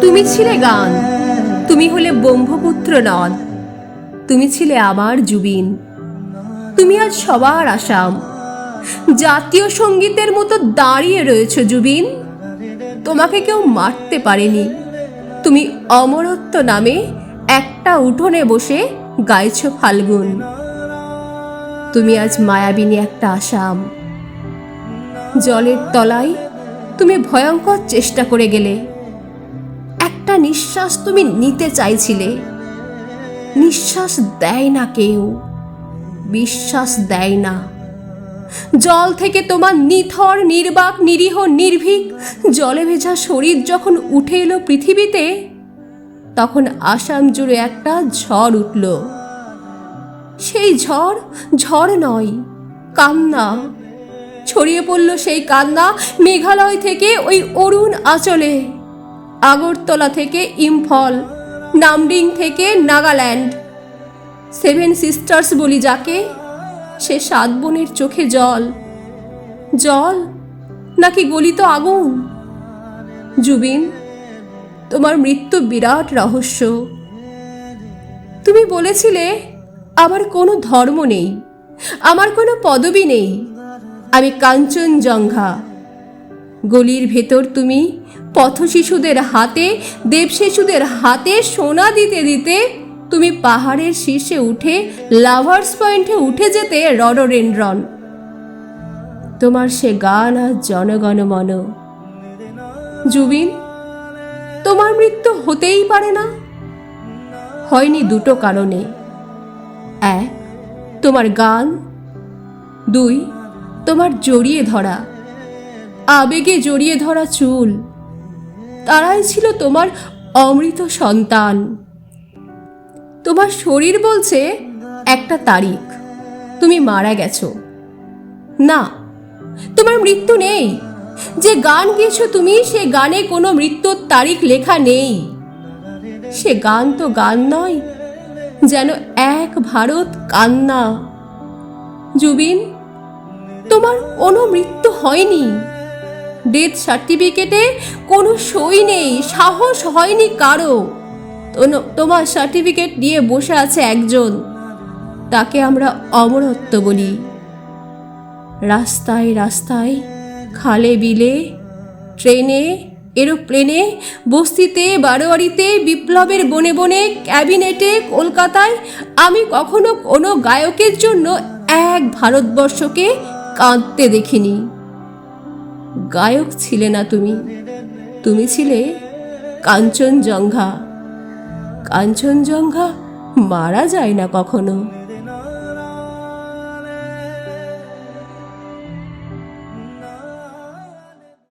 তুমি ছিলে গান, তুমি হলে ব্রহ্মপুত্র নদ, তুমি ছিলে আমার জুবিন, তুমি আজ সবার আসাম। জাতীয় সঙ্গীতের মতো দাঁড়িয়ে রয়েছে জুবিন, তোমাকে কেউ মারতে পারেনি। তুমি অমরত্ব নামে একটা উঠোনে বসে গাইছ ফাল্গুন। তুমি আজ মায়াবিনী একটা আসাম। জলের তলায় তুমি ভয়ঙ্কর চেষ্টা করে গেলে। একটা নিঃশ্বাস তুমি নিতে চাইছিলে। নিঃশ্বাস দেয় না কেউ। বিশ্বাস দেয় না। জল থেকে তোমার নিথর, নির্বাক, নিরীহ, নির্ভীক, জলে ভেজা শরীর যখন উঠে এলো পৃথিবীতে, তখন আসাম জুড়ে একটা ঝড় উঠল। সেই ঝড় ঝড় নয়, কান্না। ছড়িয়ে পড়ল সেই কান্না মেঘালয় থেকে ওই অরুণ আঁচলে। আগরতলা থেকে ইম্ফল, নামডিং থেকে নাগাল্যান্ড। সেভেন সিস্টার্স বলি যাকে, সে সাত বোনের চোখে জল। জল? নাকি গলিত আগুন? জুবিন, তোমার মৃত্যু বিরাট রহস্য। তুমি বলেছিলে, আমার কোনো ধর্ম নেই, আমার কোনো পদবি নেই। আমি কাঞ্চনজঙ্ঘা। গলির ভেতর তুমি পথ শিশুদের হাতে দেব শিশুদের হাতে সোনা দিতে দিতে তুমি পাহাড়ের শীর্ষে উঠে লাভার্স পয়েন্টে উঠে যেতে রডরেন্ড্রন তোমার সে গান আর জনগণ মন। জুবিন, তোমার মৃত্যু হতেই পারে না। হয়নি দুটো কারণে। এক, তোমার গান। দুই, তোমার জড়িয়ে ধরা। আবেগে জড়িয়ে ধরা চুল। তারাই ছিল তোমার অমৃত সন্তান। তোমার শরীর বলছে একটা তারিখ, তুমি মারা গেছো। না, তোমার মৃত্যু নেই। যে গান গেছো তুমি, সে গানে কোনো মৃত্যুর তারিখ লেখা নেই। সে গান তো গান নয়, যেন এক ভারত কান্না। জুবিন, তোমার কোনো মৃত্যু হয়নি। ডেথ সার্টিফিকেটে কোনো সই নেই, সাহস হয়নি কারও। তোমার সার্টিফিকেট নিয়ে বসে আছে একজন। তাকে আমরা অমরত্ব বলি। রাস্তায় রাস্তায়, খালে বিলে, ট্রেনে, এরোপ্লেনে, বস্তিতে, বারোয়ারিতে, বিপ্লবের বনে বনে, ক্যাবিনেটে, কলকাতায়, আমি কখনো কোনো গায়কের জন্য এক ভারতবর্ষকে কাঁদতে দেখিনি। গায়ক ছিলে না তুমি। তুমি ছিলে কাঞ্চনজঙ্ঘা। কাঞ্চনজঙ্ঘা মারা যায় না কখনো।